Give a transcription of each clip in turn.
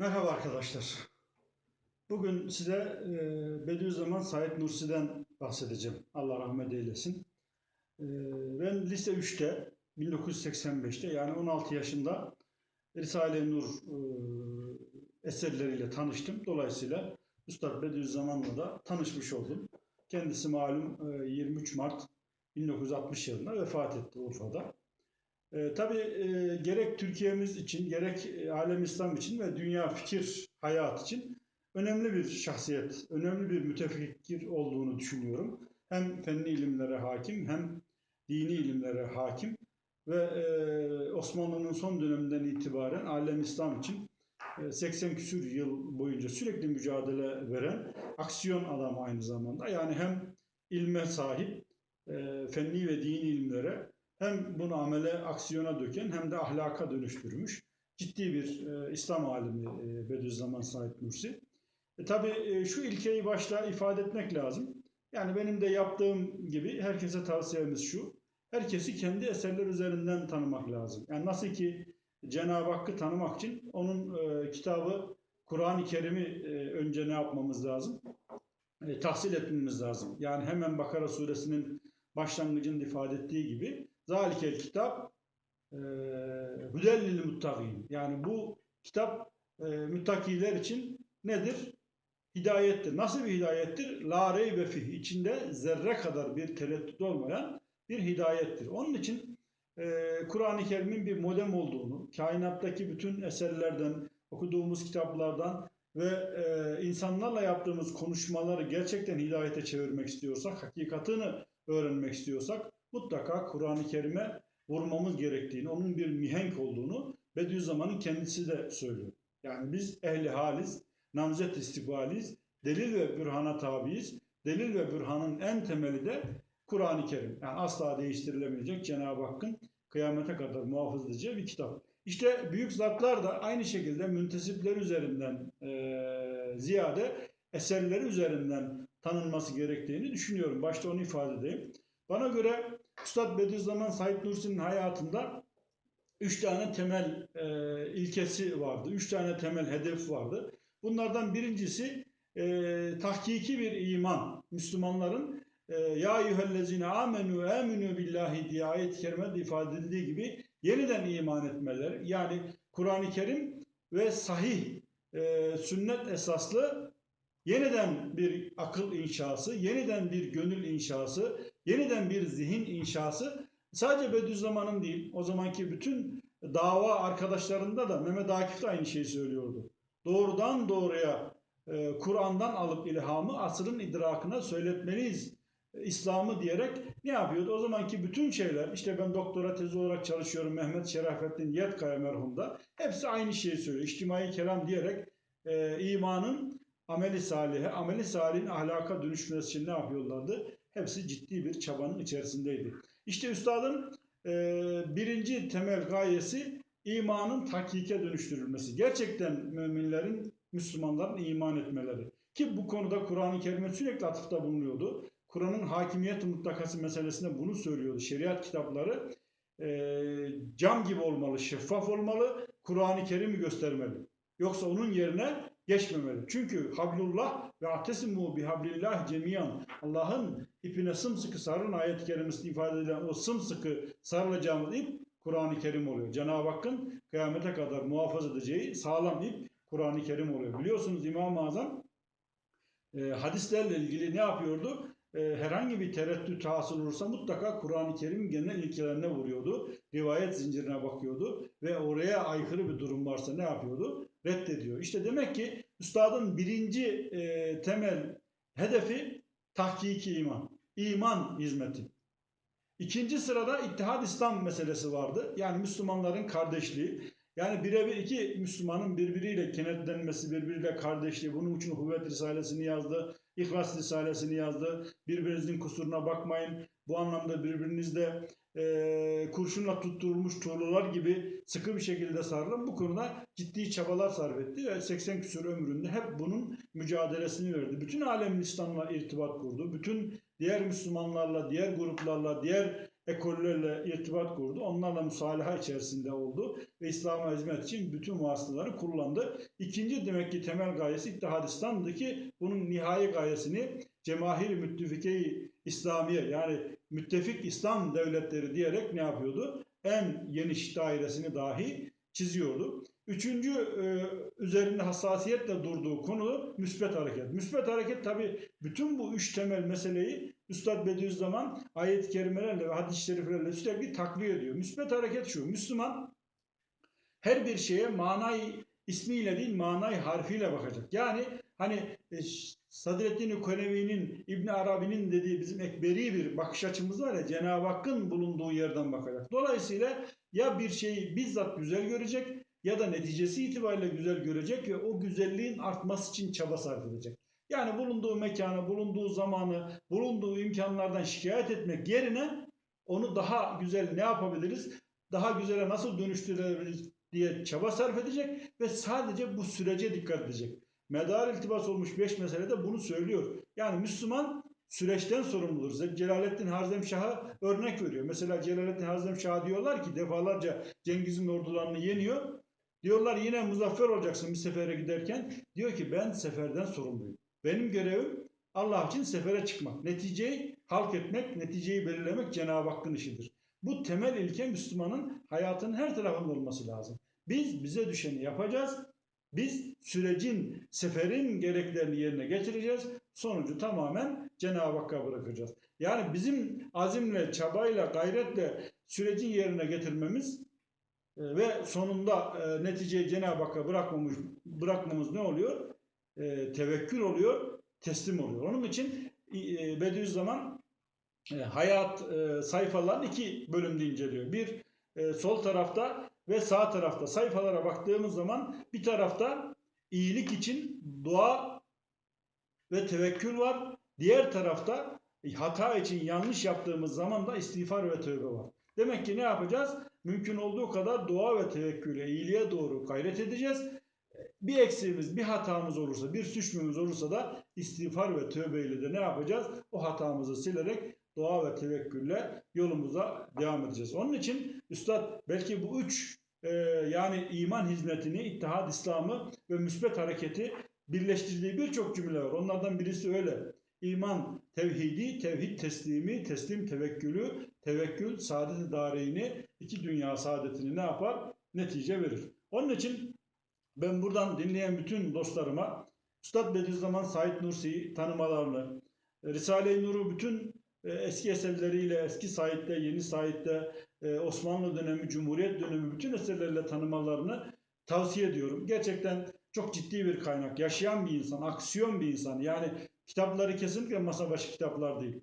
Merhaba arkadaşlar. Bugün size e, Bediüzzaman Said Nursi'den bahsedeceğim. Allah rahmet eylesin. E, ben lise 3'te 1985'te yani 16 yaşında Risale-i Nur e, eserleriyle tanıştım. Dolayısıyla Üstad Bediüzzaman'la da tanışmış oldum. Kendisi malum e, 23 Mart 1960 yılında vefat etti Urfa'da. E, tabii e, gerek Türkiye'miz için, gerek e, alem İslam için ve dünya fikir hayat için önemli bir şahsiyet, önemli bir mütefekkir olduğunu düşünüyorum. Hem fenli ilimlere hakim, hem dini ilimlere hakim ve e, Osmanlı'nın son döneminden itibaren alem İslam için e, 80 küsür yıl boyunca sürekli mücadele veren aksiyon adamı aynı zamanda. Yani hem ilme sahip, e, fenli ve dini ilimlere hem bunu amele, aksiyona döken hem de ahlaka dönüştürmüş ciddi bir e, İslam alimi e, Bediüzzaman Said Nursi. E, tabii e, şu ilkeyi başta ifade etmek lazım. Yani benim de yaptığım gibi herkese tavsiyemiz şu. Herkesi kendi eserler üzerinden tanımak lazım. Yani nasıl ki Cenab-ı Hakk'ı tanımak için onun e, kitabı Kur'an-ı Kerim'i e, önce ne yapmamız lazım? E, tahsil etmemiz lazım. Yani hemen Bakara suresinin başlangıcında ifade ettiği gibi Zalikel kitap e, hüdellil muttaqin. Yani bu kitap e, müttakiler için nedir? Hidayettir. Nasıl bir hidayettir? La reybe fih. İçinde zerre kadar bir tereddüt olmayan bir hidayettir. Onun için e, Kur'an-ı Kerim'in bir modem olduğunu, kainattaki bütün eserlerden, okuduğumuz kitaplardan ve e, insanlarla yaptığımız konuşmaları gerçekten hidayete çevirmek istiyorsak, hakikatini öğrenmek istiyorsak mutlaka Kur'an-ı Kerim'e vurmamız gerektiğini, onun bir mihenk olduğunu Bediüzzaman'ın kendisi de söylüyor. Yani biz ehli haliz, namzet istikbaliyiz, delil ve bürhana tabiiz. Delil ve bürhanın en temeli de Kur'an-ı Kerim. Yani asla değiştirilemeyecek Cenab-ı Hakk'ın kıyamete kadar muhafız edeceği bir kitap. İşte büyük zatlar da aynı şekilde müntesipler üzerinden e, ziyade eserleri üzerinden tanınması gerektiğini düşünüyorum. Başta onu ifade edeyim. Bana göre Üstad Bediüzzaman Said Nursi'nin hayatında üç tane temel e, ilkesi vardı. Üç tane temel hedef vardı. Bunlardan birincisi e, tahkiki bir iman. Müslümanların e, ya eyyühellezine amenu eminu billahi diye ayet-i kerimede ifade edildiği gibi yeniden iman etmeleri. Yani Kur'an-ı Kerim ve sahih e, sünnet esaslı yeniden bir akıl inşası, yeniden bir gönül inşası, yeniden bir zihin inşası sadece Bediüzzaman'ın değil, o zamanki bütün dava arkadaşlarında da Mehmet Akif de aynı şeyi söylüyordu. Doğrudan doğruya e, Kur'an'dan alıp ilhamı asrın idrakına söyletmeliyiz. İslam'ı diyerek ne yapıyordu? O zamanki bütün şeyler, işte ben doktora tezi olarak çalışıyorum Mehmet Şerafettin Yetkaya merhumda. Hepsi aynı şeyi söylüyor. İçtimai kelam diyerek e, imanın ameli salihe, ameli salihin ahlaka dönüşmesi için ne yapıyorlardı? Hepsi ciddi bir çabanın içerisindeydi. İşte üstadın e, birinci temel gayesi imanın takike dönüştürülmesi. Gerçekten müminlerin, Müslümanların iman etmeleri. Ki bu konuda Kur'an-ı Kerim'e sürekli atıfta bulunuyordu. Kur'an'ın hakimiyet mutlakası meselesinde bunu söylüyordu. Şeriat kitapları e, cam gibi olmalı, şeffaf olmalı, Kur'an-ı Kerim'i göstermeli. Yoksa onun yerine geçmemeli. Çünkü hablullah ve atesimu bihablillah cemiyan Allah'ın ipine sımsıkı sarın ayet-i kerimesinde ifade edilen o sımsıkı sarılacağımız ip Kur'an-ı Kerim oluyor. Cenab-ı Hakk'ın kıyamete kadar muhafaza edeceği sağlam ip Kur'an-ı Kerim oluyor. Biliyorsunuz İmam-ı Azam e, hadislerle ilgili ne yapıyordu? E, herhangi bir tereddüt hasıl olursa mutlaka Kur'an-ı Kerim'in genel ilkelerine vuruyordu. Rivayet zincirine bakıyordu ve oraya aykırı bir durum varsa ne yapıyordu? Reddediyor. İşte demek ki üstadın birinci e, temel hedefi tahkiki iman. İman hizmeti. İkinci sırada İttihad İslam meselesi vardı. Yani Müslümanların kardeşliği. Yani birebir iki Müslümanın birbiriyle kenetlenmesi, birbiriyle kardeşliği. Bunun için Huvvet Risalesini yazdı, İhlas Risalesini yazdı. Birbirinizin kusuruna bakmayın. Bu anlamda birbirinizle e, kurşunla tutturulmuş tuğlalar gibi sıkı bir şekilde sarılın. Bu konuda ciddi çabalar sarf etti ve 80 küsur ömründe hep bunun mücadelesini verdi. Bütün alemin İslam'la irtibat kurdu. Bütün diğer Müslümanlarla, diğer gruplarla, diğer ekollerle irtibat kurdu. Onlarla musalaha içerisinde oldu ve İslam'a hizmet için bütün vasıtaları kullandı. İkinci demek ki temel gayesi İttihadistan'dı ki bunun nihai gayesini Cemahir Müttefike-i İslamiye yani müttefik İslam devletleri diyerek ne yapıyordu? En geniş dairesini dahi çiziyordu. Üçüncü e, üzerinde hassasiyetle durduğu konu müsbet hareket. Müsbet hareket tabi bütün bu üç temel meseleyi Üstad Bediüzzaman ayet-i kerimelerle ve hadis-i şeriflerle sürekli takviye ediyor. Müsbet hareket şu. Müslüman her bir şeye manayı ismiyle değil manayı harfiyle bakacak. Yani hani e, Sadreddin Konevi'nin İbn Arabi'nin dediği bizim ekberi bir bakış açımız var ya Cenab-ı Hakk'ın bulunduğu yerden bakacak. Dolayısıyla ya bir şeyi bizzat güzel görecek ya da neticesi itibariyle güzel görecek ve o güzelliğin artması için çaba sarf edecek. Yani bulunduğu mekanı, bulunduğu zamanı, bulunduğu imkanlardan şikayet etmek yerine onu daha güzel ne yapabiliriz, daha güzele nasıl dönüştürebiliriz diye çaba sarf edecek ve sadece bu sürece dikkat edecek. Medar iltibas olmuş beş meselede bunu söylüyor. Yani Müslüman süreçten sorumludur. Celaleddin Harzemşah'a örnek veriyor. Mesela Celaleddin Harzemşah diyorlar ki defalarca Cengiz'in ordularını yeniyor. Diyorlar yine muzaffer olacaksın bir sefere giderken. Diyor ki ben seferden sorumluyum. Benim görevim Allah için sefere çıkmak. Neticeyi halk etmek, neticeyi belirlemek Cenab-ı Hakk'ın işidir. Bu temel ilke Müslümanın hayatının her tarafında olması lazım. Biz bize düşeni yapacağız. Biz sürecin, seferin gereklerini yerine getireceğiz. Sonucu tamamen Cenab-ı Hakk'a bırakacağız. Yani bizim azimle, çabayla, gayretle sürecin yerine getirmemiz ve sonunda e, neticeyi Cenab-ı Hakk'a bırakmamız, bırakmamız ne oluyor? E, tevekkül oluyor, teslim oluyor. Onun için e, Bediüzzaman e, hayat e, sayfalarını iki bölümde inceliyor. Bir e, sol tarafta ve sağ tarafta sayfalara baktığımız zaman bir tarafta iyilik için dua ve tevekkül var. Diğer tarafta hata için yanlış yaptığımız zaman da istiğfar ve tövbe var. Demek ki ne yapacağız? Mümkün olduğu kadar dua ve tevekküle, iyiliğe doğru gayret edeceğiz. Bir eksiğimiz, bir hatamız olursa, bir suçlumuz olursa da istiğfar ve tövbeyle de ne yapacağız? O hatamızı silerek dua ve tevekkülle yolumuza devam edeceğiz. Onun için Üstad belki bu üç e, yani iman hizmetini, ittihad İslam'ı ve müsbet hareketi birleştirdiği birçok cümle var. Onlardan birisi öyle. İman tevhidi, tevhid teslimi, teslim tevekkülü, tevekkül saadet-i iki dünya saadetini ne yapar? Netice verir. Onun için ben buradan dinleyen bütün dostlarıma Üstad Bediüzzaman Said Nursi'yi tanımalarını, Risale-i Nur'u bütün e, eski eserleriyle, eski Said'de, yeni Said'de, e, Osmanlı dönemi, Cumhuriyet dönemi bütün eserlerle tanımalarını tavsiye ediyorum. Gerçekten çok ciddi bir kaynak. Yaşayan bir insan, aksiyon bir insan. Yani kitapları kesinlikle masa başı kitaplar değil.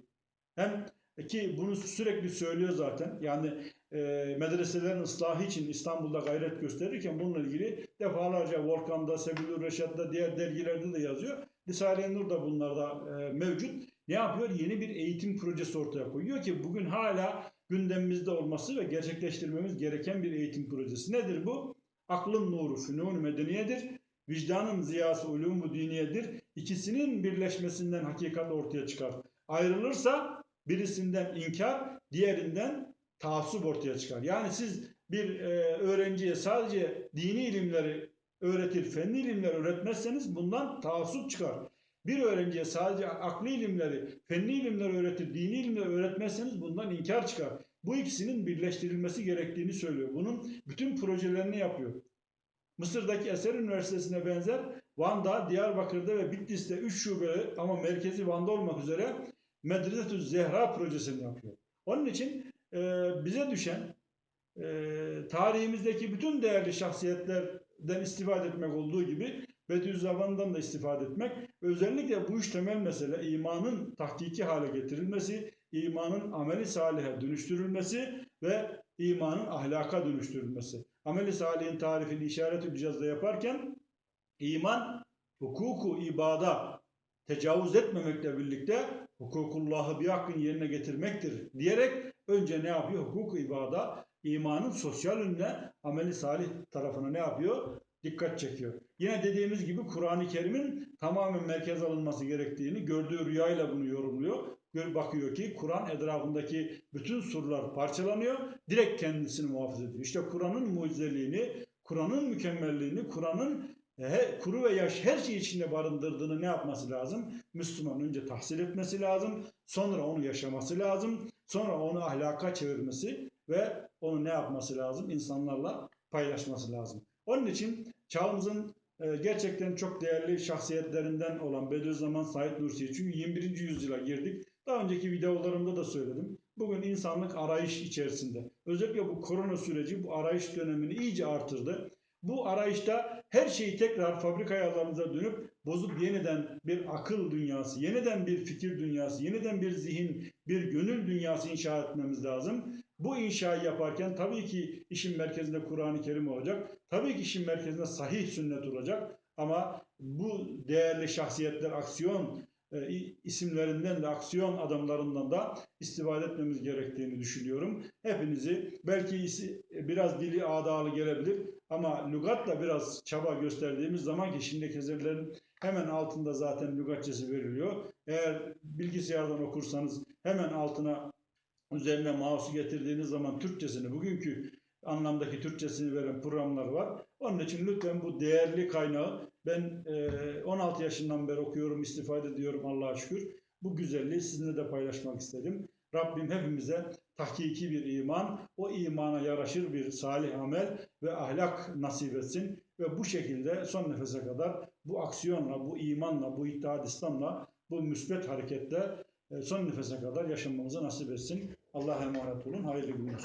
Hem ki bunu sürekli söylüyor zaten. Yani e, medreselerin ıslahı için İstanbul'da gayret gösterirken bununla ilgili defalarca Volkan'da, Sebilur Reşat'ta, diğer dergilerde de yazıyor. Risale-i Nur da bunlarda e, mevcut. Ne yapıyor? Yeni bir eğitim projesi ortaya koyuyor ki bugün hala gündemimizde olması ve gerçekleştirmemiz gereken bir eğitim projesi. Nedir bu? Aklın nuru fünun medeniyedir. Vicdanın ziyası ulûmu diniyedir. İkisinin birleşmesinden hakikat ortaya çıkar. Ayrılırsa birisinden inkar, diğerinden taassup ortaya çıkar. Yani siz bir e, öğrenciye sadece dini ilimleri öğretir, fenli ilimler öğretmezseniz bundan taassup çıkar. Bir öğrenciye sadece akli ilimleri, fenli ilimleri öğretir, dini ilimleri öğretmezseniz bundan inkar çıkar. Bu ikisinin birleştirilmesi gerektiğini söylüyor. Bunun bütün projelerini yapıyor. Mısır'daki Eser Üniversitesi'ne benzer Van'da, Diyarbakır'da ve Bitlis'te 3 şubeli ama merkezi Van'da olmak üzere Medresetü Zehra projesini yapıyor. Onun için e, bize düşen e, tarihimizdeki bütün değerli şahsiyetlerden istifade etmek olduğu gibi Bediüzzaman'dan da istifade etmek özellikle bu üç temel mesele imanın tahkiki hale getirilmesi, imanın ameli salihe dönüştürülmesi ve imanın ahlaka dönüştürülmesi. Ameli salihin tarifini işaret cihazda yaparken iman hukuku ibada tecavüz etmemekle birlikte hukukullahı bir hakkın yerine getirmektir diyerek önce ne yapıyor? Hukuk ibada imanın sosyal yönüne ameli salih tarafına ne yapıyor? Dikkat çekiyor. Yine dediğimiz gibi Kur'an-ı Kerim'in tamamen merkez alınması gerektiğini gördüğü rüyayla bunu yorumluyor. gör- bakıyor ki Kur'an etrafındaki bütün surlar parçalanıyor. Direkt kendisini muhafaza ediyor. İşte Kur'an'ın mucizeliğini, Kur'an'ın mükemmelliğini, Kur'an'ın he- kuru ve yaş her şey içinde barındırdığını ne yapması lazım? Müslüman önce tahsil etmesi lazım. Sonra onu yaşaması lazım. Sonra onu ahlaka çevirmesi ve onu ne yapması lazım? İnsanlarla paylaşması lazım. Onun için çağımızın e, gerçekten çok değerli şahsiyetlerinden olan Bediüzzaman Said Nursi. Çünkü 21. yüzyıla girdik. Daha önceki videolarımda da söyledim. Bugün insanlık arayış içerisinde. Özellikle bu korona süreci bu arayış dönemini iyice artırdı. Bu arayışta her şeyi tekrar fabrika ayarlarımıza dönüp bozup yeniden bir akıl dünyası, yeniden bir fikir dünyası, yeniden bir zihin, bir gönül dünyası inşa etmemiz lazım. Bu inşayı yaparken tabii ki işin merkezinde Kur'an-ı Kerim olacak. Tabii ki işin merkezinde sahih sünnet olacak. Ama bu değerli şahsiyetler aksiyon e, isimlerinden de aksiyon adamlarından da istifade etmemiz gerektiğini düşünüyorum. Hepinizi belki biraz dili adalı gelebilir ama lügatla biraz çaba gösterdiğimiz zaman ki şimdiki eserlerin hemen altında zaten lügatçesi veriliyor. Eğer bilgisayardan okursanız hemen altına üzerine mouse'u getirdiğiniz zaman Türkçesini, bugünkü anlamdaki Türkçesini veren programlar var. Onun için lütfen bu değerli kaynağı ben e, 16 yaşından beri okuyorum, istifade ediyorum Allah'a şükür. Bu güzelliği sizinle de paylaşmak istedim. Rabbim hepimize tahkiki bir iman, o imana yaraşır bir salih amel ve ahlak nasip etsin. Ve bu şekilde son nefese kadar bu aksiyonla, bu imanla, bu ittihad İslam'la, bu müsbet hareketle e, son nefese kadar yaşamamızı nasip etsin. Allah'a emanet olun. Hayırlı günler.